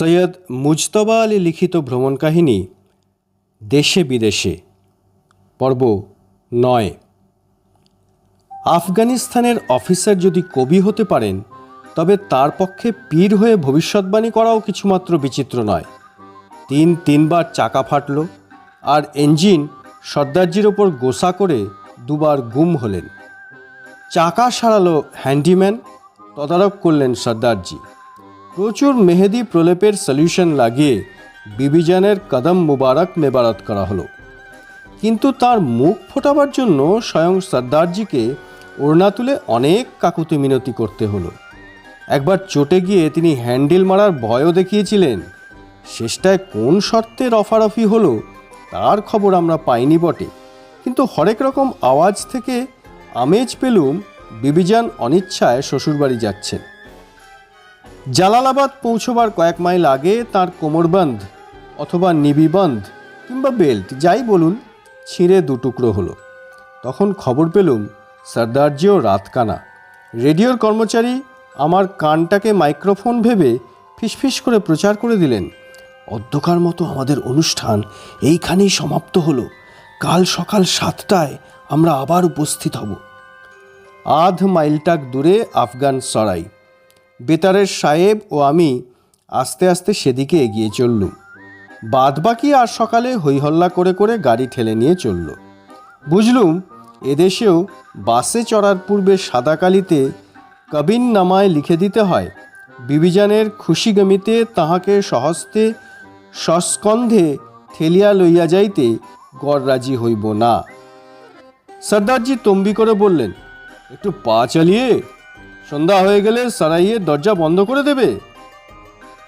সৈয়দ মুজতবা আলী লিখিত ভ্রমণ কাহিনী, দেশে বিদেশে, পর্ব নয়। আফগানিস্তানের অফিসার যদি কবি হতে পারেন, তবে তার পক্ষে পীর হয়ে ভবিষ্যৎবাণী করাও কিছুমাত্র বিচিত্র নয়। তিন তিনবার চাকা ফাটল আর ইঞ্জিন সর্দারজির ওপর গোসা করে দুবার গুম হলেন। চাকা সারালো হ্যান্ডিম্যান তদারক করলেন সর্দারজি। প্রচুর মেহেদি প্রলেপের সলিউশন লাগিয়ে বিবিজানের কদম মুবারক মেবারত করা হলো। কিন্তু তার মুখ ফোটাবার জন্য স্বয়ং সর্দারজিকে ওড়না তুলে অনেক কাকুতি মিনতি করতে হলো। একবার চটে গিয়ে তিনি হ্যান্ডেল মারার ভয়ও দেখিয়েছিলেন, শেষটায় কোন শর্তে রফারফি হলো তার খবর আমরা পাইনি বটে। কিন্তু হরেক রকম আওয়াজ থেকে আমেজ পেলুম বিবিজান অনিচ্ছায় শ্বশুরবাড়ি যাচ্ছেন। জালালাবাদ পৌঁছবার কয়েক মাইল আগে তার কোমরবন্ধ অথবা নিবিবন্ধ কিংবা বেল্ট, যাই বলুন, ছিঁড়ে দুটুকরো হলো। তখন খবর পেলুম সর্দারজিও রাতকানা। রেডিওর কর্মচারী আমার কানটাকে মাইক্রোফোন ভেবে ফিসফিস করে প্রচার করে দিলেন অধ্যকার মতো আমাদের অনুষ্ঠান এইখানেই সমাপ্ত হলো। কাল সকাল সাতটায় আমরা আবার উপস্থিত হব। আধ মাইলটাক দূরে আফগান সরাই বেতারের সাহেব ও আমি আস্তে আস্তে সেদিকে এগিয়ে চললুম বাদবাকি আর সকালে হইহল্লা করে করে গাড়ি ঠেলে নিয়ে চলল। বুঝলুম, এদেশেও বাসে চড়ার পূর্বে সাদা কালিতে কবিন নামায় লিখে দিতে হয়, বিবিজানের খুশিগমিতে তাহাকে সহস্তে সস্কন্ধে ঠেলিয়া লইয়া যাইতে গড় রাজি হইব না। সর্দারজি তম্বি করে বললেন, একটু পা চালিয়ে। সন্ধ্যা হয়ে গেলে সারাইয়ের দরজা বন্ধ করে দেবে?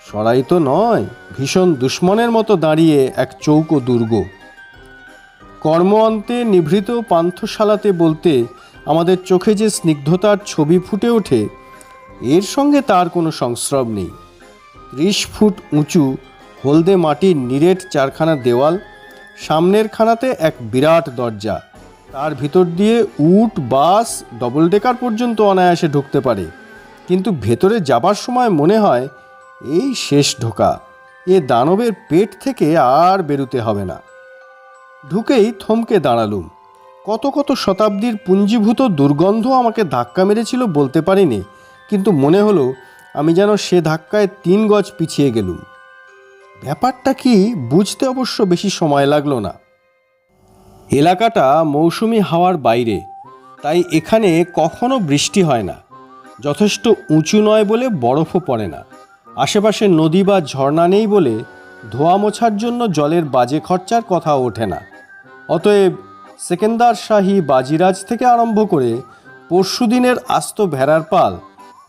সরাই তো নয়, ভীষণ দুশ্মনের মতো দাঁড়িয়ে এক চৌকো দুর্গ। কর্ম অন্তে নিভৃত পান্থশালাতে বলতে আমাদের চোখে যে স্নিগ্ধতার ছবি ফুটে ওঠে, এর সঙ্গে তার কোনো সংস্রব নেই। ত্রিশ ফুট উঁচু, হলদে মাটির নিরেট চারখানা দেওয়াল, সামনের খানাতে এক বিরাট দরজা। তার ভিতর দিয়ে উট, বাস ডবল ডেকার পর্যন্ত অনায়াসে ঢুকতে পারে। কিন্তু ভেতরে যাবার সময় মনে হয়, এই শেষ ঢোকা। এ দানবের পেট থেকে আর বেরুতে হবে না। ঢুকেই থমকে দাঁড়ালুম। কত কত শতাব্দীর পুঞ্জীভূত দুর্গন্ধ আমাকে ধাক্কা মেরেছিল বলতে পারিনি, কিন্তু মনে হলো, আমি যেন সে ধাক্কায় তিন গজ পিছিয়ে গেলুম। ব্যাপারটা কি বুঝতে অবশ্য বেশি সময় লাগল না। এলাকাটা মৌসুমি হাওয়ার বাইরে, তাই এখানে কখনো বৃষ্টি হয় না। যথেষ্ট উঁচু নয় বলে বরফও পড়ে না। আশেপাশে নদী বা ঝর্ণা নেই বলে ধোয়া মোছার জন্য জলের বাজে খরচার কথা ওঠে না। অতএব সেকেন্দার শাহী বাজিরাজ থেকে আরম্ভ করে পরশুদিনের আস্ত ভেড়ার পাল,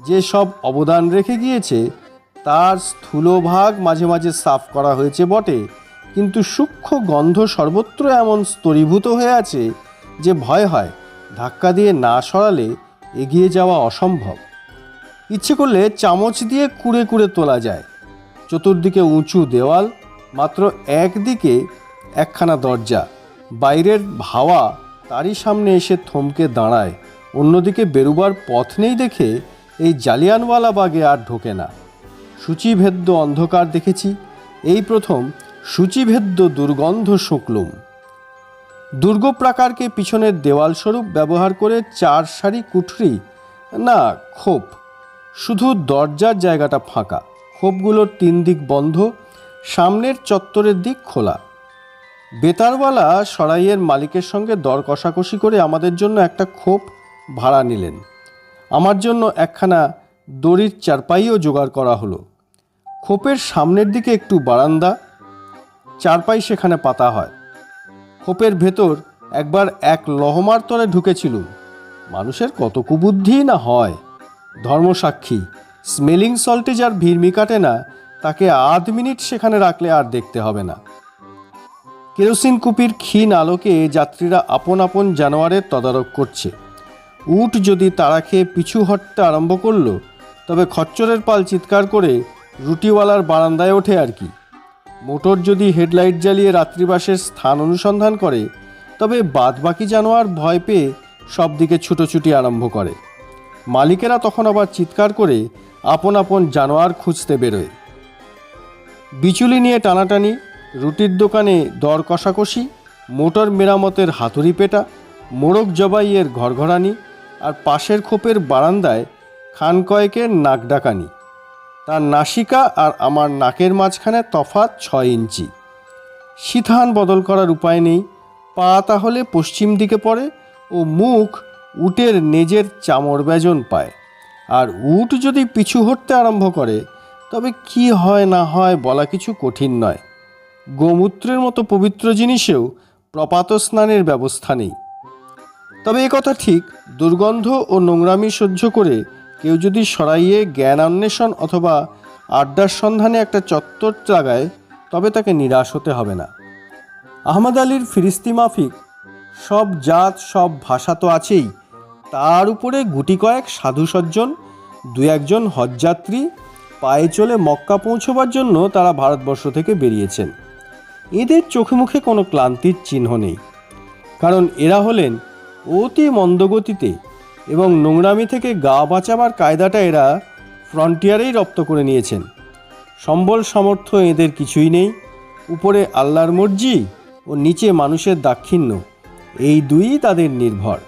যে সব অবদান রেখে গিয়েছে, তার স্থূলভাগ মাঝে মাঝে সাফ করা হয়েছে বটে। কিন্তু সূক্ষ্ম গন্ধ সর্বত্র এমন স্তরীভূত হয়ে আছে যে ভয় হয়, ধাক্কা দিয়ে না সরালে এগিয়ে যাওয়া অসম্ভব। ইচ্ছে করলে চামচ দিয়ে কুড়ে কুড়ে তোলা যায়। চতুর্দিকে উঁচু দেওয়াল, মাত্র একদিকে একখানা দরজা। বাইরের হাওয়া তারই সামনে এসে থমকে দাঁড়ায়। অন্যদিকে বেরুবার পথ নেই দেখে এই জালিয়ানওয়ালা বাগে আর ঢোকে না। সূচিভেদ্য অন্ধকার দেখেছি। এই প্রথম সূচিভেদ্য দুর্গন্ধ শুকলুম। দুর্গ প্রাকারকে পিছনের দেওয়াল স্বরূপ ব্যবহার করে চার সারি কুঠরি, না, খোপ, শুধু দরজার জায়গাটা ফাঁকা। খোপগুলোর তিন দিক বন্ধ, সামনের চত্বরের দিক খোলা। বেতারওয়ালা সরাইয়ের মালিকের সঙ্গে দর কষাকষি করে আমাদের জন্য একটা খোপ ভাড়া নিলেন। আমার জন্য একখানা দড়ির চারপাইও জোগাড় করা হলো। খোপের সামনের দিকে একটু বারান্দা চারপাই সেখানে পাতা হয়। খোপের ভেতর একবার এক লহমার তলে ঢুকেছিলুম মানুষের কত কুবুদ্ধি না হয়। ধর্মসাক্ষী, স্মেলিং সল্টে যার ভিড়মি কাটে না, তাকে আধ মিনিট সেখানে রাখলে আর দেখতে হবে না। কেরোসিন কুপির ক্ষীণ আলোকে যাত্রীরা আপন আপন জানোয়ারের তদারক করছে। উট যদি তাড়া খেয়ে পিছু হটতে আরম্ভ করল, তবে খচ্চরের পাল চিৎকার করে রুটিওয়ালার বারান্দায় ওঠে আর কি। মোটর যদি হেডলাইট জ্বালিয়ে রাত্রিবাসের স্থান অনুসন্ধান করে, তবে বাদবাকি জানোয়ার ভয় পেয়ে সব দিকে ছুটোছুটি আরম্ভ করে। মালিকেরা তখন আবার চিৎকার করে আপন আপন জানোয়ার খুঁজতে বেরোয়। বিচুলি নিয়ে টানাটানি, রুটির দোকানে দর কষাকষি, মোটর মেরামতের হাতুড়ি পেটা মোরগ জবাইয়ের ঘরঘরানি আর পাশের খোপের বারান্দায় খান কয়েকের নাক ডাকানি। তার নাসিকা আর আমার নাকের মাঝখানে তফাৎ ছয় ইঞ্চি। সিথান বদল করার উপায় নেই। পা তাহলে পশ্চিম দিকে পড়ে ও মুখ উটের নেজের চামর ব্যজন পায়। আর উট যদি পিছু হটতে আরম্ভ করে, তবে কি হয় না হয় বলা কিছু কঠিন নয়। গোমূত্রের মতো পবিত্র জিনিসেও প্রপাত স্নানের ব্যবস্থা নেই। তবে কথা ঠিক, দুর্গন্ধ ও নোংরামি সহ্য করে কেউ যদি সরাইয়ে জ্ঞান অন্বেষণ অথবা আড্ডার সন্ধানে একটা চত্বর লাগায় তবে তাকে নিরাশ হতে হবে না। আহমদ আলীর ফিরিস্তি মাফিক, সব জাত, সব ভাষা তো আছেই। তার উপরে গুটি কয়েক সাধু সজ্জন দু একজন হজযাত্রী, পায়ে চলে মক্কা পৌঁছবার জন্য তারা ভারতবর্ষ থেকে বেরিয়েছেন। এদের চোখে মুখে কোনো ক্লান্তির চিহ্ন নেই। কারণ এরা হলেন অতি মন্দগতিতে এবং নোংরামি থেকে গা বাঁচাবার কায়দাটা এরা ফ্রন্টিয়ারেই রপ্ত করে নিয়েছেন। সম্বল সামর্থ্য এদের কিছুই নেই। উপরে আল্লাহর মর্জি ও নিচে মানুষের দাক্ষিণ্য, এই দুই তাদের নির্ভর।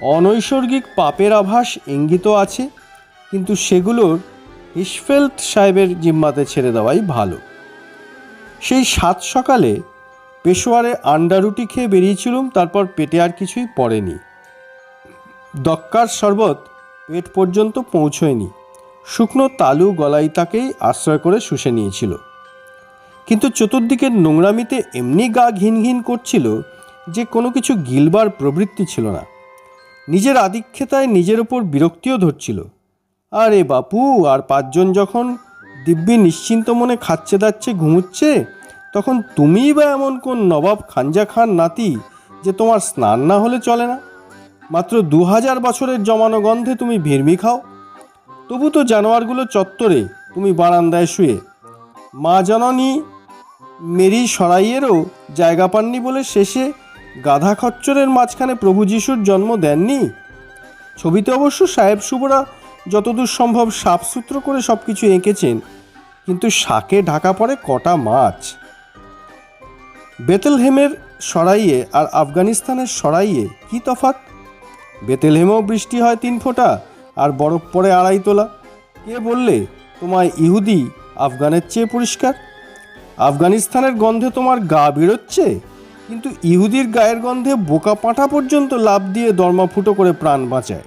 অনৈসর্গিক পাপের আভাস ইঙ্গিত আছে, কিন্তু সেগুলোর হিসফেল্ট সাহেবের জিম্মাতে ছেড়ে দেওয়াই ভালো। সেই সাত সকালে পেশোয়ারে আন্ডারুটি খেয়ে বেরিয়েছিলুম, তারপর পেটে আর কিছুই পড়েনি। দক্কার শরবত পেট পর্যন্ত পৌঁছয়নি। শুকনো তালু গলাই তাকেই আশ্রয় করে শুষে নিয়েছিল। কিন্তু চতুর্দিকের নোংরামিতে এমনি গা ঘিন ঘিন করছিল যে কোনো কিছু গিলবার প্রবৃত্তি ছিল না। নিজের আধিক্ষেতায় নিজের ওপর বিরক্তিও ধরছিল। আরে বাপু, আর পাঁচজন যখন দিব্যি নিশ্চিন্ত মনে খাচ্ছে দাচ্ছে ঘুমুচ্ছে, তখন তুমিই বা এমন কোন নবাব খানজা খান নাতি যে তোমার স্নান না হলে চলে না? মাত্র দু হাজার বছরের জমানো গন্ধে তুমি ভিড়মি খাও। তবু তো জানোয়ারগুলো চত্বরে তুমি বারান্দায় শুয়ে। মা জননী মেরি সরাইয়েরও জায়গা পাননি বলে শেষে গাধা খচ্চরের মাঝখানে প্রভু যিশুর জন্ম দেননি? ছবিতে অবশ্য সাহেব শুভরা যতদূর সম্ভব সাফসূত্র করে সব কিছু এঁকেছেন, কিন্তু শাকে ঢাকা পড়ে কটা মাছ? বেতেলহেমের সরাইয়ে আর আফগানিস্তানের সরাইয়ে কি তফাৎ? বেতেলহেমেও বৃষ্টি হয় তিন ফোঁটা, আর বরফ পড়ে আড়াই তোলা। কে বললে তোমায় ইহুদি আফগানের চেয়ে পরিষ্কার? আফগানিস্তানের গন্ধে তোমার গা বেরোচ্ছে? কিন্তু ইহুদির গায়ের গন্ধে বোকা পাঁঠা পর্যন্ত লাভ দিয়ে দরমা ফুটো করে প্রাণ বাঁচায়।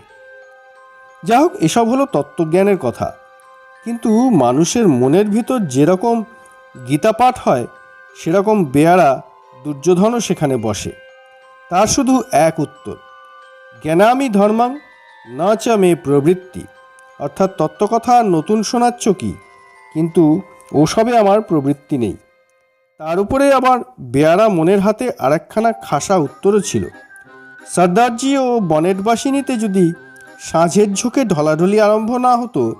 যা হোক এসব হলো তত্ত্বজ্ঞানের কথা। কিন্তু মানুষের মনের ভিতর যেরকম গীতা পাঠ হয়, সেরকম বেয়ারা দুর্যোধনও সেখানে বসে। তার শুধু এক উত্তর। জ্ঞানামি ধর্মাং না চা মে প্রবৃত্তি। অর্থাৎ তত্ত্বকথা নতুন শোনাচ্ছ কি? কিন্তু ওসবে আমার প্রবৃত্তি নেই। তার উপরে আবার বেয়ারা মনের হাতে আরেকখানা খাসা উত্তরও ছিল। সর্দারজি ও বনেটবাসিনীতে যদি সাঁঝের ঝোঁকে ঢলাঢলি আরম্ভ না হতো,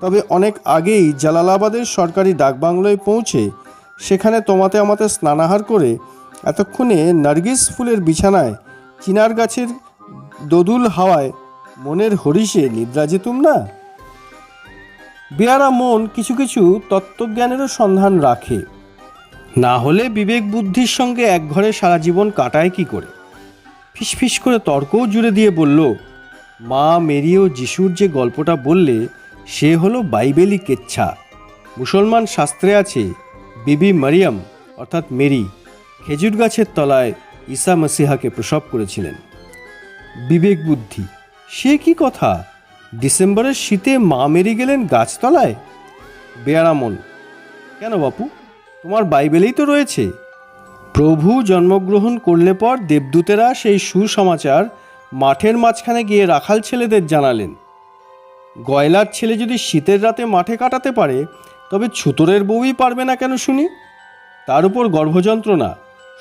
তবে অনেক আগেই জালালাবাদের সরকারি ডাকবাংলোয় পৌঁছে সেখানে তোমাতে আমাতে স্নানাহার করে এতক্ষণে নার্গিস ফুলের বিছানায় চিনার গাছের দোদুল হাওয়ায় মনের হরিষে নিদ্রা যেতুম না? বেয়ারা মন কিছু কিছু তত্ত্বজ্ঞানেরও সন্ধান রাখে। না হলে বিবেক বুদ্ধির সঙ্গে এক ঘরে সারা জীবন কাটায় কি করে? ফিসফিস করে তর্কও জুড়ে দিয়ে বলল, মা মেরি ও যিশুর যে গল্পটা বললে, সে হলো বাইবেলি কেচ্ছা। মুসলমান শাস্ত্রে আছে, বিবি মারিয়াম, অর্থাৎ মেরি, খেজুর গাছের তলায় ঈসা মসিহাকে প্রসব করেছিলেন। বিবেক বুদ্ধি। সে কি কথা? ডিসেম্বরের শীতে মা মেরি গেলেন গাছতলায়? বেয়ারামন কেন বাপু? তোমার বাইবেলেই তো রয়েছে। প্রভু জন্মগ্রহণ করলে পর দেবদূতেরা সেই সুসমাচার মাঠের মাঝখানে গিয়ে রাখাল ছেলেদের জানালেন। গয়লার ছেলে যদি শীতের রাতে মাঠে কাটাতে পারে, তবে ছুতরের বউই পারবে না কেন শুনি? তার উপর গর্ভযন্ত্রণা।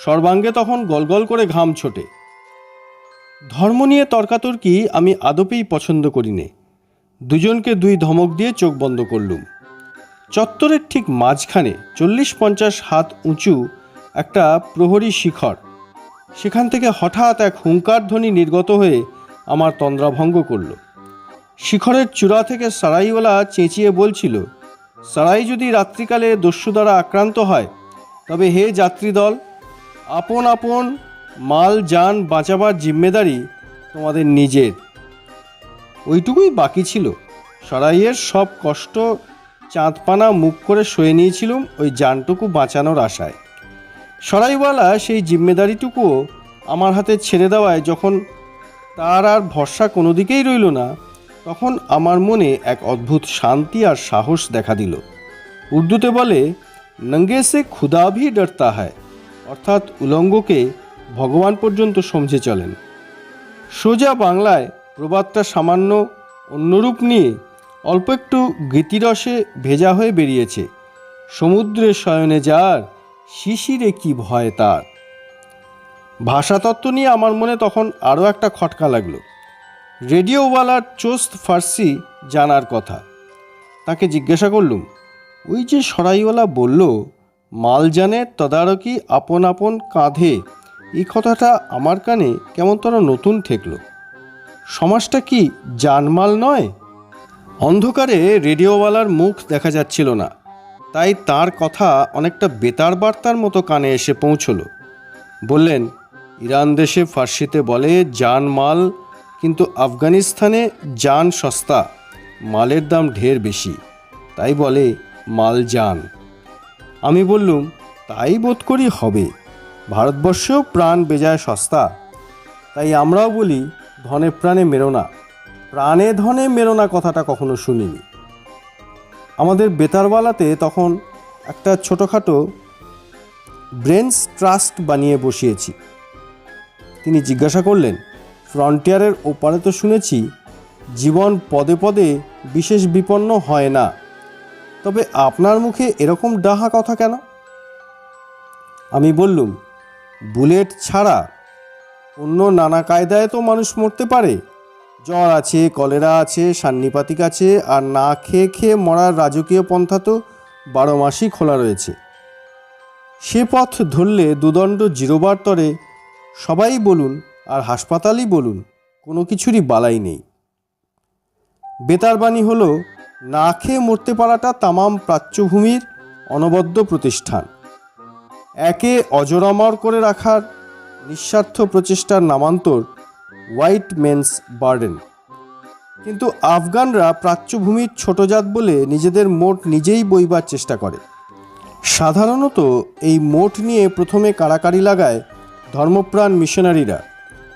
সর্বাঙ্গে তখন গলগল করে ঘাম ছোটে। ধর্ম নিয়ে তর্কাতর্কি আমি আদপেই পছন্দ করি নে দুজনকে দুই ধমক দিয়ে চোখ বন্ধ করলুম। চত্বরের ঠিক মাঝখানে চল্লিশ পঞ্চাশ হাত উঁচু একটা প্রহরী শিখর। সেখান থেকে হঠাৎ এক হুঙ্কার ধ্বনি নির্গত হয়ে আমার তন্দ্রাভঙ্গ করল। শিখরের চূড়া থেকে সারাইওয়ালা চেঁচিয়ে বলছিল, সারাই যদি রাত্রিকালে দস্যু দ্বারা আক্রান্ত হয়, তবে হে যাত্রীদল, আপন আপন মাল, যান, বাঁচাবার জিম্মেদারি তোমাদের নিজের। ওইটুকুই বাকি ছিল। সরাইয়ের সব কষ্ট চাঁদপানা মুখ করে সয়ে নিয়েছিলুম ওই যানটুকু বাঁচানোর আশায়। সরাইওয়ালা সেই জিম্মেদারিটুকুও আমার হাতে ছেড়ে দেওয়ায় যখন তার আর ভরসা কোনো দিকেই রইল না, তখন আমার মনে এক অদ্ভুত শান্তি আর সাহস দেখা দিল। উর্দুতে বলে, নঙ্গে সে খুদা ভি ডরতা হয় অর্থাৎ উলঙ্গকে ভগবান পর্যন্ত সমঝে চলেন। সোজা বাংলায় প্রবাদটা সামান্য অন্যরূপ নিয়ে অল্প একটু গীতিরসে ভেজা হয়ে বেরিয়েছে। সমুদ্রে শয়নে যার শিশিরে কি ভয় তার। ভাষাতত্ত্ব নিয়ে আমার মনে তখন আরও একটা খটকা লাগল। রেডিওওয়ালার চোস্ত ফার্সি জানার কথা। তাকে জিজ্ঞাসা করলুম, ওই যে সরাইওয়ালা বলল, মালজানের তদারকি আপন আপন কাঁধে এই কথাটা আমার কানে কেমন তোরা নতুন ঠেকলো। সমাজটা কি জানমাল নয়? অন্ধকারে রেডিওওয়ালার মুখ দেখা যাচ্ছিল না, তাই তার কথা অনেকটা বেতার বার্তার মতো কানে এসে পৌঁছল। বললেন, ইরান দেশে ফার্সিতে বলে জান মাল কিন্তু আফগানিস্তানে জান সস্তা, মালের দাম ঢের বেশি, তাই বলে মাল জান। আমি বললুম, তাই বোধ করি হবে। ভারতবর্ষেও প্রাণ বেজায় সস্তা। তাই আমরাও বলি, ধনে প্রাণে মেরো না। প্রাণে ধনে মেরো না কথাটা কখনো শুনিনি। আমাদের বেতারওয়ালাতে তখন একটা ছোটোখাটো ব্রেনস ট্রাস্ট বানিয়ে বসিয়েছি। তিনি জিজ্ঞাসা করলেন, ফ্রন্টিয়ারের ওপারে তো শুনেছি, জীবন পদে পদে বিশেষ বিপন্ন হয় না। তবে আপনার মুখে এরকম ডাহা কথা কেন? আমি বললুম বুলেট ছাড়া অন্য নানা কায়দায় তো মানুষ মরতে পারে। জ্বর আছে, কলেরা আছে, সান্নিপাতিক আছে, আর না খেয়ে খেয়ে মরার রাজকীয় পন্থা তো বারো মাসই খোলা রয়েছে। সে পথ ধরলে দুদণ্ড জিরোবার তরে সবাই বলুন আর হাসপাতালই বলুন, কোনো কিছুরই বালাই নেই। বেতারবাণী হলো, না খেয়ে মরতে পারাটা তামাম প্রাচ্যভূমির অনবদ্য প্রতিষ্ঠান। একে অজরামর করে রাখার নিঃস্বার্থ প্রচেষ্টার নামান্তর হোয়াইট মেন্স বার্ডেন। কিন্তু আফগানরা প্রাচ্যভূমির ছোট জাত বলে নিজেদের মোট নিজেই বইবার চেষ্টা করে। সাধারণত এই মোট নিয়ে প্রথমে কাড়াকাড়ি লাগায় ধর্মপ্রাণ মিশনারিরা।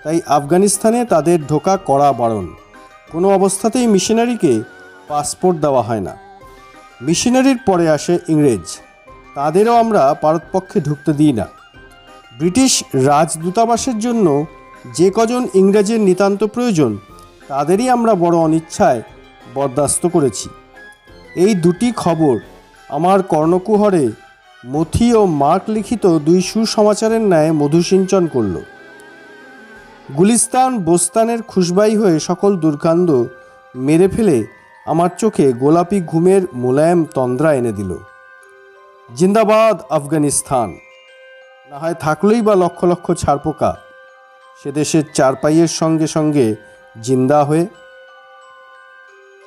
তাই আফগানিস্তানে তাদের ঢোকা করা বারণ। কোনো অবস্থাতেই মিশনারিকে পাসপোর্ট দেওয়া হয় না। মিশনারির পরে আসে ইংরেজ। তাদেরও আমরা পারতপক্ষে ঢুকতে দিই না। ব্রিটিশ রাজদূতাবাসের জন্য যে কজন ইংরেজের নিতান্ত প্রয়োজন, তাদেরই আমরা বড় অনিচ্ছায় বরদাস্ত করেছি। এই দুটি খবর আমার কর্ণকুহরে মথি ও মার্ক লিখিত দুই সুসমাচারের ন্যায় মধুসিঞ্চন করল। গুলিস্তান বোস্তানের খুশবাই হয়ে সকল দুর্গান্ধ মেরে ফেলে আমার চোখে গোলাপি ঘুমের মোলায়েম তন্দ্রা এনে দিল। জিন্দাবাদ আফগানিস্তান। না হয় থাকলেই বা লক্ষ লক্ষ ছাড়পোকা, সে দেশের চারপাইয়ের সঙ্গে সঙ্গে জিন্দা হয়ে